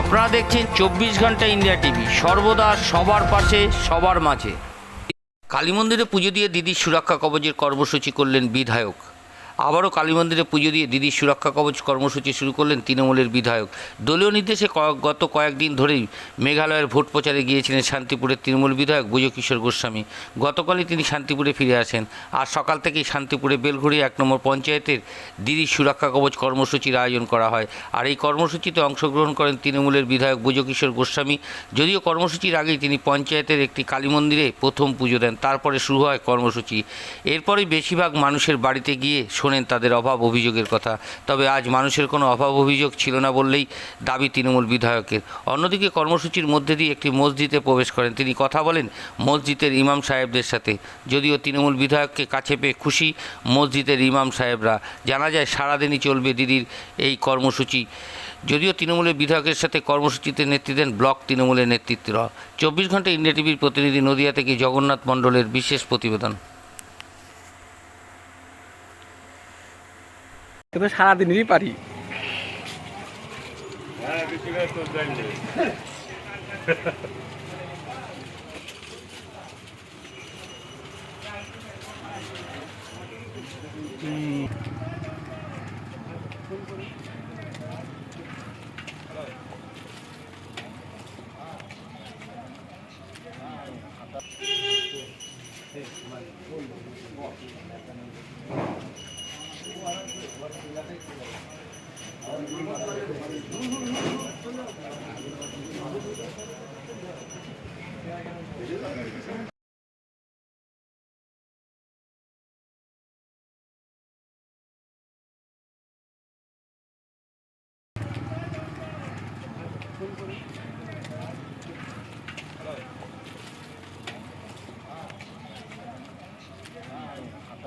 আপনারা দেখছেন চব্বিশ ঘণ্টা ইন্ডিয়া টিভি। সর্বদা সবার পাশে, সবার মাঝে। কালী মন্দিরে পুজো দিয়ে দিদির সুরক্ষা কবচের কর্মসূচি করলেন বিধায়ক। আবারও কালী মন্দিরে পুজো দিয়ে দিদির সুরক্ষা কবচ কর্মসূচি শুরু করলেন তৃণমূলের বিধায়ক। দলীয় নির্দেশে গত কয়েকদিন ধরেই মেঘালয়ের ভোট প্রচারে গিয়েছিলেন শান্তিপুরের তৃণমূল বিধায়ক বুজকিশোর গোস্বামী। গতকালই তিনি শান্তিপুরে ফিরে আসেন। আর সকাল থেকেই শান্তিপুরে বেলঘড়ি এক নম্বর পঞ্চায়েতের দিদির সুরক্ষা কবচ কর্মসূচির আয়োজন করা হয়। আর এই কর্মসূচিতে অংশগ্রহণ করেন তৃণমূলের বিধায়ক বুজকিশোর গোস্বামী। যদিও কর্মসূচির আগেই তিনি পঞ্চায়েতের একটি কালী মন্দিরে প্রথম পুজো দেন। তারপরে শুরু হয় কর্মসূচি। এরপরেই বেশিরভাগ মানুষের বাড়িতে গিয়ে শোনেন, তাদের অভাব অভিযোগের কথা। তবে আজ মানুষের কোনো অভাব অভিযোগ ছিল না বললেই দাবি তৃণমূল বিধায়কের। অন্যদিকে কর্মসূচির মধ্যে দিয়ে একটি মসজিদে প্রবেশ করেন। তিনি কথা বলেন মসজিদের ইমাম সাহেবদের সাথে। যদিও তৃণমূল বিধায়ককে কাছে পেয়ে খুশি মসজিদের ইমাম সাহেবরা। জানা যায়, সারাদিনই চলবে দিদির এই কর্মসূচি। যদিও তৃণমূলের বিধায়কের সাথে কর্মসূচিতে নেতৃত্ব দেন ব্লক তৃণমূলের নেতৃত্বরা। চব্বিশ ঘণ্টা ইন্ডিয়া টিভির প্রতিনিধি নদিয়া থেকে জগন্নাথ মণ্ডলের বিশেষ প্রতিবেদন। কিন্তু সারাদিনই পারি।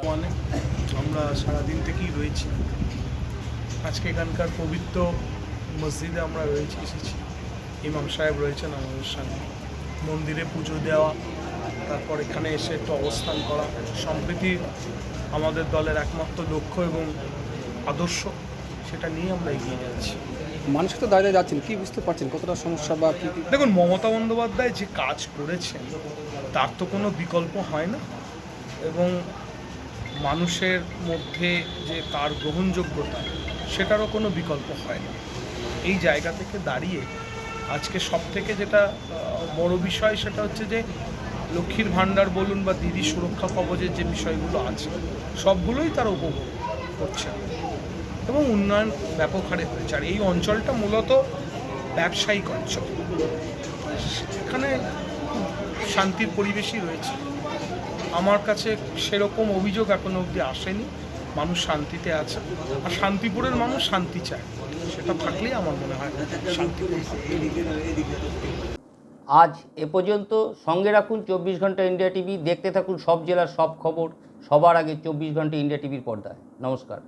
morning. আমরা সারাদিন থেকেই রয়েছি। আজকে এখানকার পবিত্র মসজিদে আমরা রয়েছি এসেছি। ইমাম সাহেব রয়েছেন আমাদের সঙ্গে মন্দিরে পুজো দেওয়া তারপর এখানে এসে একটু অবস্থান করা সম্প্রীতি আমাদের দলের একমাত্র লক্ষ্য এবং আদর্শ সেটা নিয়ে আমরা এগিয়ে যাচ্ছি। মানুষ তো দাঁড়িয়ে যাচ্ছেন কি বুঝতে পারছেন? কতটা সমস্যা বা কি দেখুন মমতা বন্দ্যোপাধ্যায় যে কাজ করেছেন তার তো কোনো বিকল্প হয় না। এবং মানুষের মধ্যে যে তার গ্রহণযোগ্যতা, সেটারও কোনো বিকল্প হয় না। এই জায়গা থেকে দাঁড়িয়ে আজকে সব থেকে যেটা বড় বিষয় সেটা হচ্ছে যে, লক্ষ্মীর ভাণ্ডার বলুন বা দিদি সুরক্ষা কবচের যে বিষয়গুলো আছে, সবগুলোই তারা উপভোগ করছে। এবং উন্নয়ন ব্যাপক হারে হয়েছে। আর এই অঞ্চলটা মূলত ব্যবসায়িক অঞ্চল। এখানে শান্তির পরিবেশই রয়েছে। আমার কাছে সেরকম অভিযোগ এখনও অবধি আসেনি। মানুষ শান্তিতে আছে। আর শান্তিপুরের মানুষ শান্তি চায়। সেটা থাকলেই আমার মনে হয় শান্তিপুর আজ এ পর্যন্ত সঙ্গে রাখুন চব্বিশ ঘণ্টা ইন্ডিয়া টিভি। দেখতে থাকুন সব জেলার সব খবর। সবার আগে চব্বিশ ঘণ্টা ইন্ডিয়া টিভির পর্দায়। নমস্কার।